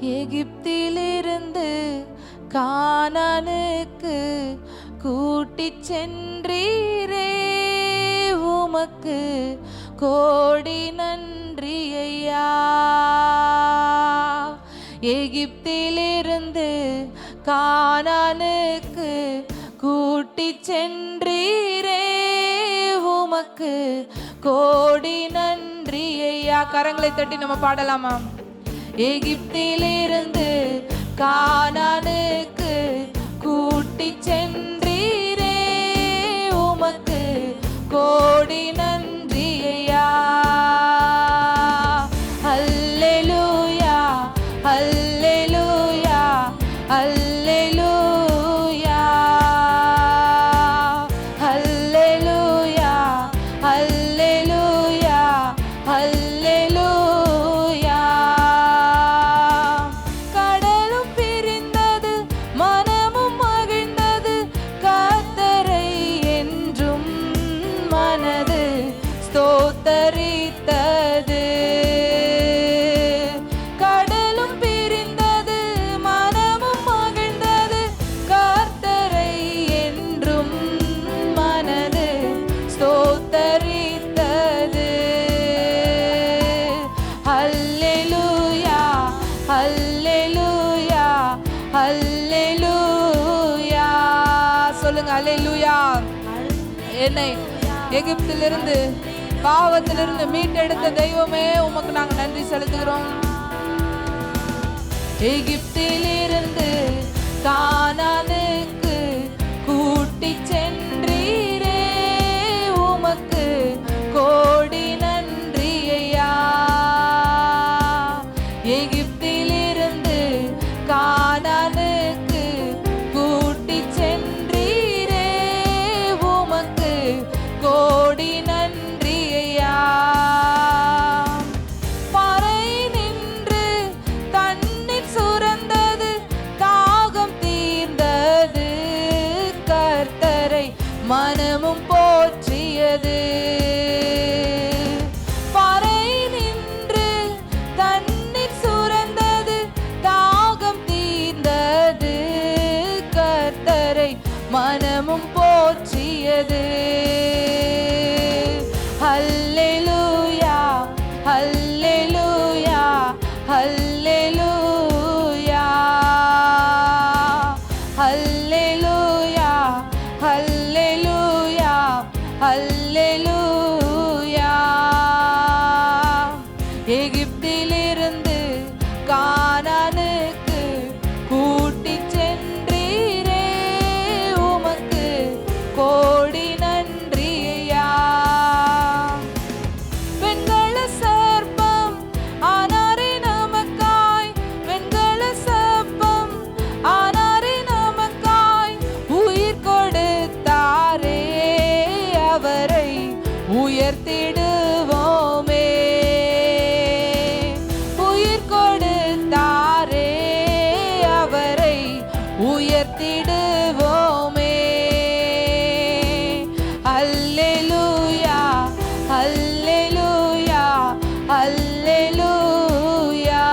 எகிப்திலிருந்து கானானுக்கு கூட்டி சென்றீரே. உமக்கு கோடி நன்றி ஐயா எகிப்திலிருந்து கானானுக்கு கூட்டி சென்றீரே. உமக்கு கோடி நன்றி ஐயா கரங்களை தட்டி நம்ம பாடலாமா? எகிப்திலிருந்து கானானுக்கு கூட்டி சென்றீரே. உமக்கு கோடி நன்றி. சொல்லுங்க என்னை எகிப்திலிருந்து பாவத்திலிருந்து மீட்டெடுத்த தெய்வமே உமக்கு நாங்க நன்றி செலுத்துகிறோம். எகிப்திலிருந்து தான் హల్లెలూయా. హల్లెలూయా హల్లెలూయా హల్లెలూయా. ఏగి உயர்த்திடுவோமே. உயிர் கொடுத்தாரே அவரை உயர்த்திடுவோமே. அல்லேலூயா அல்லேலூயா அல்லேலூயா.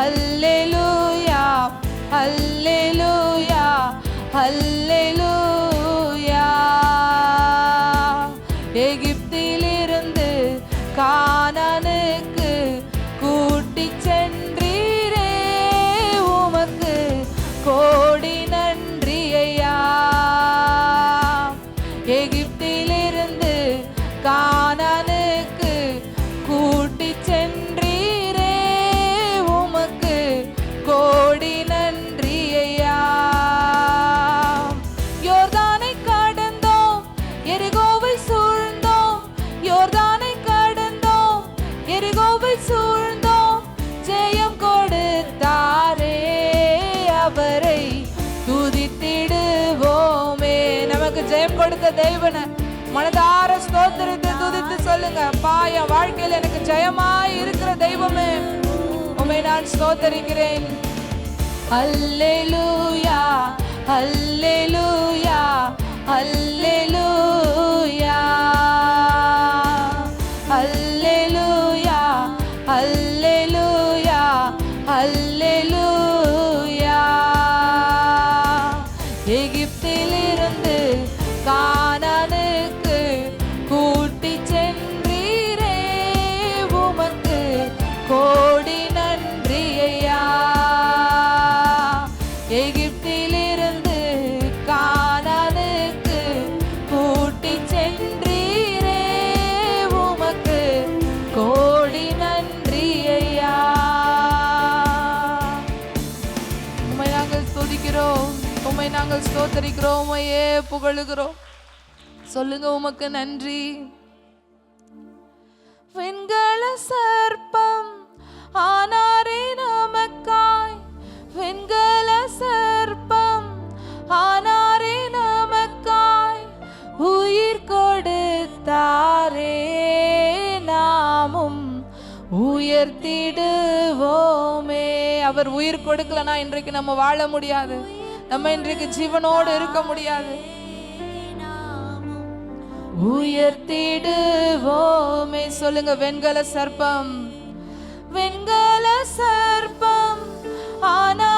அல்லேலூயா அல்லேலூயா அல்லேலூயா கோடி தேவனை மனதார ஸ்தோத்திரத்தை துதித்து சொல்லுங்க. அப்பா என் வாழ்க்கையில் எனக்கு ஜெயமாய் இருக்கிற தெய்வமே. உமை நான் ஸ்தோத்தரிக்கிறேன். அல்லேலூயா அல்லேலூயா அல்லேலூயா ஸ்தோத்தரிக்கிறோம் உமையே புகழுகிறோம். சொல்லுங்க உமக்கு நன்றி. வெண்கல சர்ப்பம் ஆனாரே நமக்காய். வெண்கல சர்ப்பம் ஆனாரே நமக்காய். உயிர் கொடுத்தாரே நாமும். உயர்த்திடுவோமே. அவர் உயிர் கொடுக்கலனா இன்றைக்கு நம்ம வாழ முடியாது. நம்ம இன்றைக்கு ஜீவனோடு இருக்க முடியாது. உயர்த்திடுவோமே. சொல்லுங்க வெண்கல சர்ப்பம். வெண்கல சர்ப்பம். ஆனா